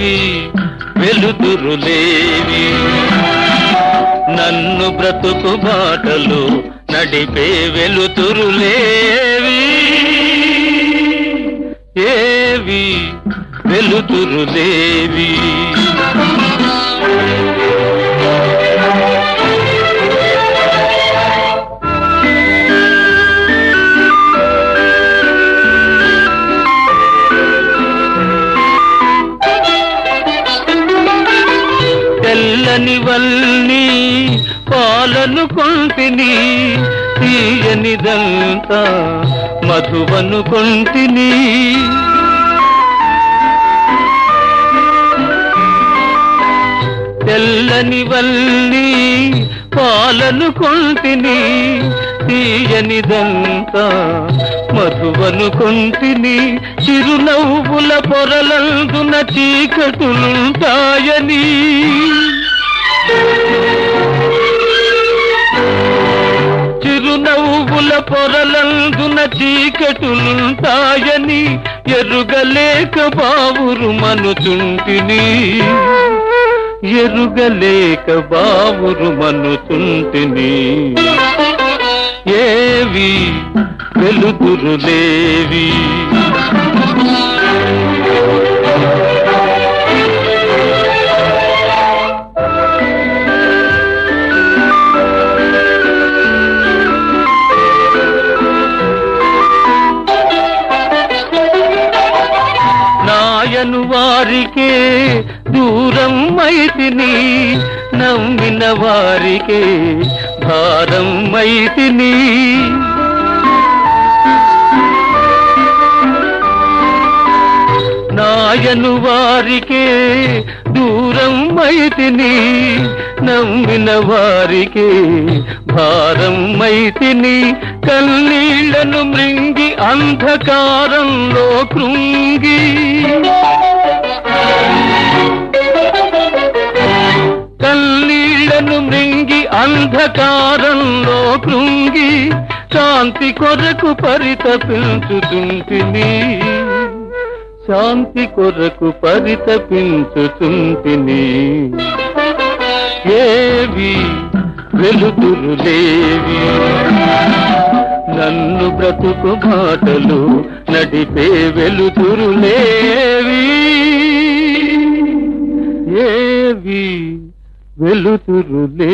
లేవి. వెలుతురులేవి నన్ను బ్రతుకు బాటలు నడిపే వెలుతురులేవి ఏవి వెలుతురులేవి తీయని వల్ని పాలను కొంటిని తీయనిదంతా మధువను కొంటిని. తెల్లని వల్లి పాలను కొంటిని తీయనిదంతా మధువను కొంటిని. చిరునవ్వుల పొరలందున చీకటులుంటాయని. నవ్వుల పొరలందున చీకటులుంటాయని ఎరుగలేక బావురు మనుచుంటిని. ఎరుగలేక బావురు మనుచుంటిని. ఏవి వెలుతురులేవి నాయను వారికే దూరం మైతిని నమ్మిన వారికే భారం మైతిని నాయను వారికే దూరం మైతిని నమ్మిన వారికే భారం మైతిని కన్నీళ్ళను మృంగి అంధకారంలో కృంగి కన్నీళ్ళను అంధకారంలో కృంగి శాంతి కొరకు పరితపించుతుంటిని శాంతి కొరకు పరితపించుతుంటిని ఏవి వెలుతురులేవి నన్ను బ్రతుకు మాటలు నడిపే వెలుతురులేవి వెలుతురులే.